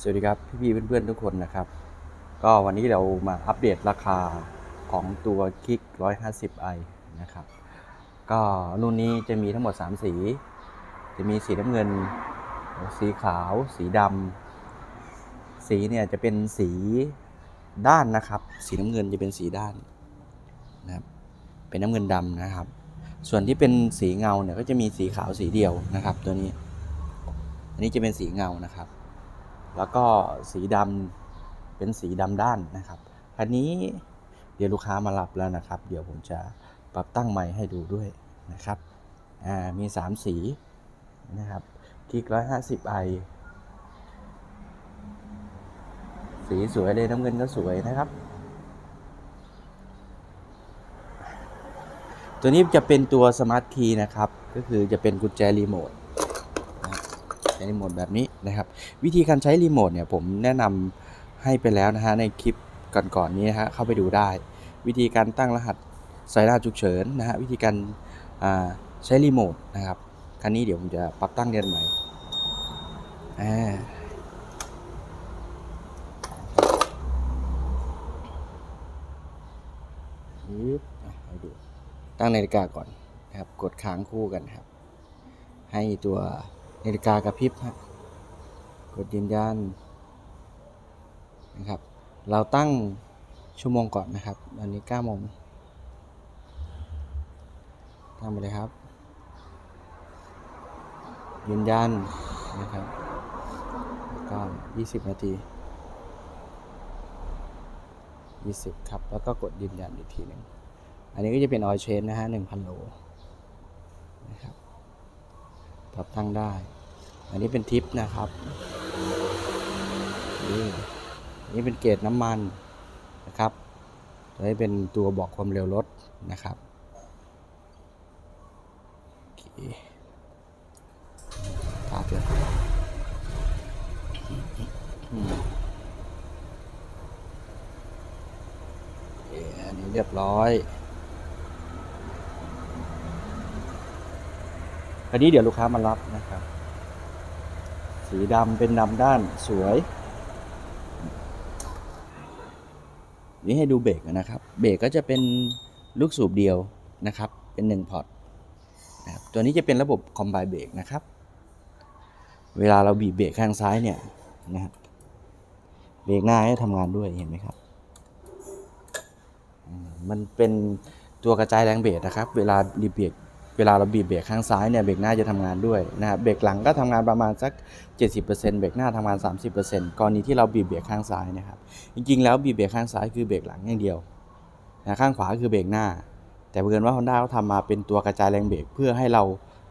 สวัสดีครับพี่ๆเพื่อนๆทุกคนนะครับ ก็วันนี้เรามาอัปเดตราคาของตัวคิก 150i นะครับ ก็รุ่นนี้จะมีทั้งหมด 3 สี จะมีสีน้ำเงิน สีขาว สีดำสีเนี่ยจะเป็นสีด้านนะครับ สีน้ำเงินจะเป็นสีด้านนะครับเป็นน้ำเงินดำนะครับ ส่วนที่เป็นสีเงาเนี่ยก็จะมีสีขาวสีเดียวนะครับ ตัวนี้ อันนี้จะเป็นสีเงานะครับ แล้วก็สีดำเป็นสีดำด้านนะครับ อันนี้เดี๋ยวลูกค้ามารับแล้วนะครับ เดี๋ยวผมจะปรับตั้งใหม่ให้ดูด้วยนะครับ อ่า มี 3 สีนะครับกิก150 i สีสวยเลยน้ำเงินก็สวยนะครับ ตัวนี้จะเป็นตัวสมาร์ทคีย์นะครับ ก็คือจะเป็นกุญแจรีโมท ช้รีโมทแบบนี้นะครับ วิธีการใช้รีโมทเนี่ยผมแนะนำให้ไปแล้วนะฮะในคลิปก่อนๆนี้นะฮะเข้าไปดูได้ วิธีการตั้งรหัสส่รหัสฉุกเฉินนะฮะวิธีการใช้รีโมทนะครับคันนี้เดี๋ยวผมจะปรับตั้งเดือนใหม่ให้ดูตั้งนาฬิกาก่อนนะครับ กดค้างคู่กันครับ ให้ตัว นาฬิกากระพริบฮะกดยืนยันนะครับ เราตั้งชั่วโมงก่อนนะครับอันนี้9โมงตั้งไปเลยครับ ยืนยันนะครับแล้วก็20 นาที 20 ครับ แล้วก็กดยืนยันอีกทีหนึ่งอันนี้ก็จะเป็นออยเชนนะฮะ1,000 โลนะครับปรับตั้งได้ อันนี้เป็นทิปนะครับ นี่อันนี้เป็นเกจน้ำมันนะครับตัวนี้เป็นตัวบอกความเร็วรถนะครับโอเคตัดเลยอือเคอันนี้เรียบร้อยอันนี้เดี๋ยวลูกค้ามารับนะครับ สีดำเป็นดำด้านสวย นี่ให้ดูเบรกนะครับ เบรกก็จะเป็นลูกสูบเดียวนะครับ เป็น1พอร์ตนะครับตัวนี้จะเป็นระบบคอมไบเบรกนะครับ เวลาเราบีบเบรกข้างซ้ายเนี่ยนะครับเบรกหน้าให้ทำงานด้วยเห็นไหมครับ มันเป็นตัวกระจายแรงเบรกนะครับ เวลารีบเบรก เวลาเราบีบเบรกข้างซ้ายเนี่ยเบรกหน้าจะทำงานด้วยนะครับเบรกหลังก็ทำงานประมาณสัก 70%เบรกหน้าทำงาน 30%กรณีที่เราบีบเบรกข้างซ้ายนะครับจริงๆ แล้วบีบเบรกข้างซ้ายคือเบรกหลังอย่างเดียวนะข้างขวาคือเบรกหน้า แต่เพื่อนว่า Honda เขาทำมาเป็นตัวกระจายแรงเบรกเพื่อให้เรา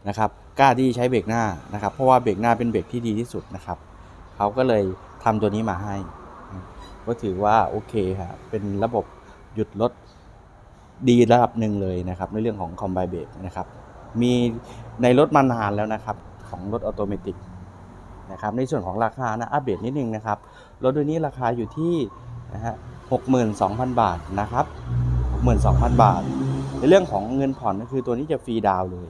นะครับกล้าที่ใช้เบรกหน้านะครับเพราะว่าเบรกหน้าเป็นเบรกที่ดีที่สุดนะครับเขาก็เลยทำตัวนี้มาให้ ก็ถือว่าโอเคครับเป็นระบบหยุดรถ ดีระดับหนึ่งเลยนะครับ ในเรื่องของคอมไบเบรกนะครับ มีในรถมานานแล้วนะครับ ของรถออโตเมติกนะครับ ในส่วนของราคานะอัปเดตนิดนึงนะครับ รถตัวนี้ราคาอยู่ที่นะฮะหกหมื่นสองพันบาทนะครับหกหมื่นสองพันบาท ในเรื่องของเงินผ่อนก็คือตัวนี้จะฟรีดาวเลย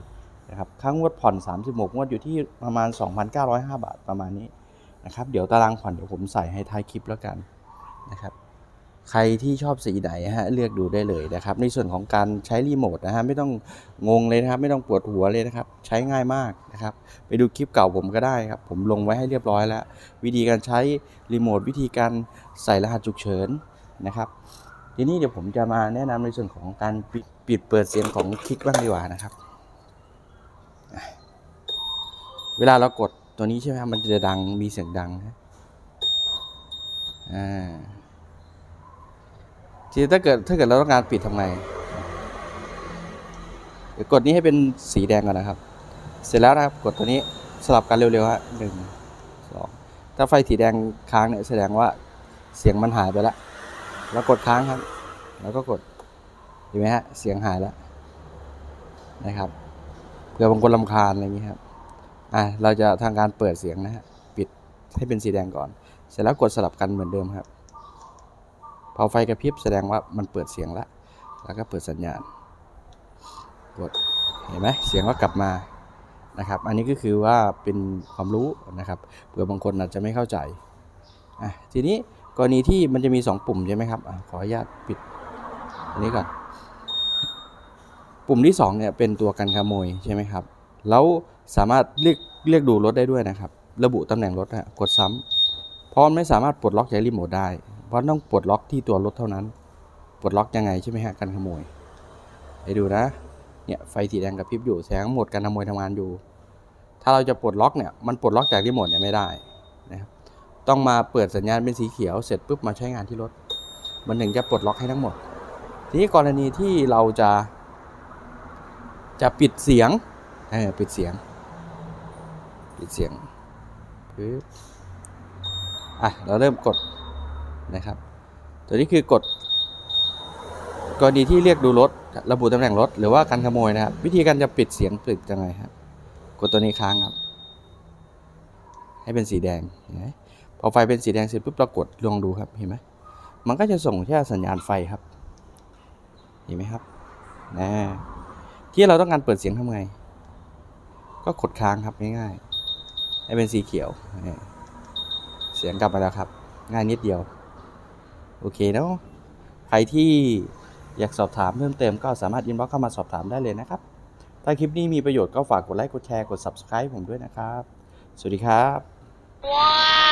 นะครับค่างวดผ่อน 36 งวดอยู่ที่ประมาณ 2,905 บาทประมาณนี้นะครับ เดี๋ยวตารางผ่อนเดี๋ยวผมใส่ให้ท้ายคลิปแล้วกันนะครับ ใครที่ชอบสีไหนฮะเลือกดูได้เลยนะครับ ในส่วนของการใช้รีโมทนะฮะไม่ต้องงงเลยนะครับ ไม่ต้องปวดหัวเลยนะครับ ใช้ง่ายมากนะครับ ไปดูคลิปเก่าผมก็ได้ครับ ผมลงไว้ให้เรียบร้อยแล้ว วิธีการใช้รีโมทวิธีการใส่รหัสฉุกเฉินนะครับ ทีนี้เดี๋ยวผมจะมาแนะนำในส่วนของการปิดปิดเปิดเสียงของคลิกบ้างดีกว่านะครับ เวลาเรากดตัวนี้ใช่ไหมมันจะดังมีเสียงดังนะอ่า ทีถ้าเกิดถ้าเกิดเราต้องการปิดทำไงเดี๋ยวกดนี้ให้เป็นสีแดงก่อนนะครับ เสร็จแล้วนะครับกดตัวนี้สลับกันเร็วๆฮะหนึ่งสองถ้าไฟสีแดงค้างเนี่ยแสดงว่าเสียงมันหายไปแล้วแล้วกดค้างครับ แล้วก็กดเห็นไหมฮะเสียงหายแล้วนะครับเผื่อบางคนลำคาญอะไรอย่างนี้ครับอะเราจะทางการเปิดเสียงนะฮะปิดให้เป็นสีแดงก่อน เสร็จแล้วกดสลับกันเหมือนเดิมครับ พอไฟกระพริบแสดงว่ามันเปิดเสียงแล้ว แล้วก็เปิดสัญญาณ กด เห็นไหมเสียงก็กลับมา นะครับ อันนี้ก็คือว่าเป็นความรู้นะครับ เผื่อบางคนอาจจะไม่เข้าใจ อะ ทีนี้กรณีที่มันจะมี 2 ปุ่มใช่ไหมครับอขออนุญาตปิด อันนี้ก่อน ปุ่มที่2เนี่ยเป็นตัวกันขโมยใช่ไหมครับ แล้วสามารถเรียกเรียกดูรถได้ด้วยนะครับ ระบุตำแหน่งรถนะกดซ้ำเพราะมันไม่สามารถปลดล็อกจากรีโมทได้ ราะต้องปลดล็อกที่ตัวรถเท่านั้น ปลดล็อกยังไงใช่ไหมฮะกันขโมยไปดูนะ เนี่ยไฟสีแดงกับพริบอยู่แสดงโหมดการขโมยทำงานอยู่ ถ้าเราจะปลดล็อกเนี่ยมันปลดล็อกจากรีโมทเนี่ยไม่ได้นะครับ ต้องมาเปิดสัญญาณเป็นสีเขียวเสร็จปุ๊บมาใช้งานที่รถ มันถึงจะปลดล็อกให้ทั้งหมด ทีนี้กรณีที่เราจะจะปิดเสียงเออปิดเสียง ปิดเสียงปึ๊บอะ เราเริ่มกด นะครับ ตัวนี้คือกดกรณีที่เรียกดูรถระบุตำแหน่งรถหรือว่าการขโมยนะครับ วิธีการจะปิดเสียงปิดยังไงครับ กดตัวนี้ค้างครับ ให้เป็นสีแดงนไหมพอไฟเป็นสีแดงเสร็จปุ๊บเรากดลองดูครับเห็นไหมมันก็จะส่งแค่สัญญาณไฟครับ เห็นไหมครับนะที่เราต้องการเปิดเสียงทำไง ก็กดค้างครับง่ายๆให้เป็นสีเขียว เสียงกลับมาแล้วครับ ง่ายนิดเดียว โอเคเนาะใครที่อยากสอบถามเพิ่มเติมก็สามารถอินบ็อกเข้ามาสอบถามได้เลยนะครับ ถ้าคลิปนี้มีประโยชน์ก็ฝากกดไลค์กดแชร์กด subscribe ผมด้วยนะครับ สวัสดีครับ Wow!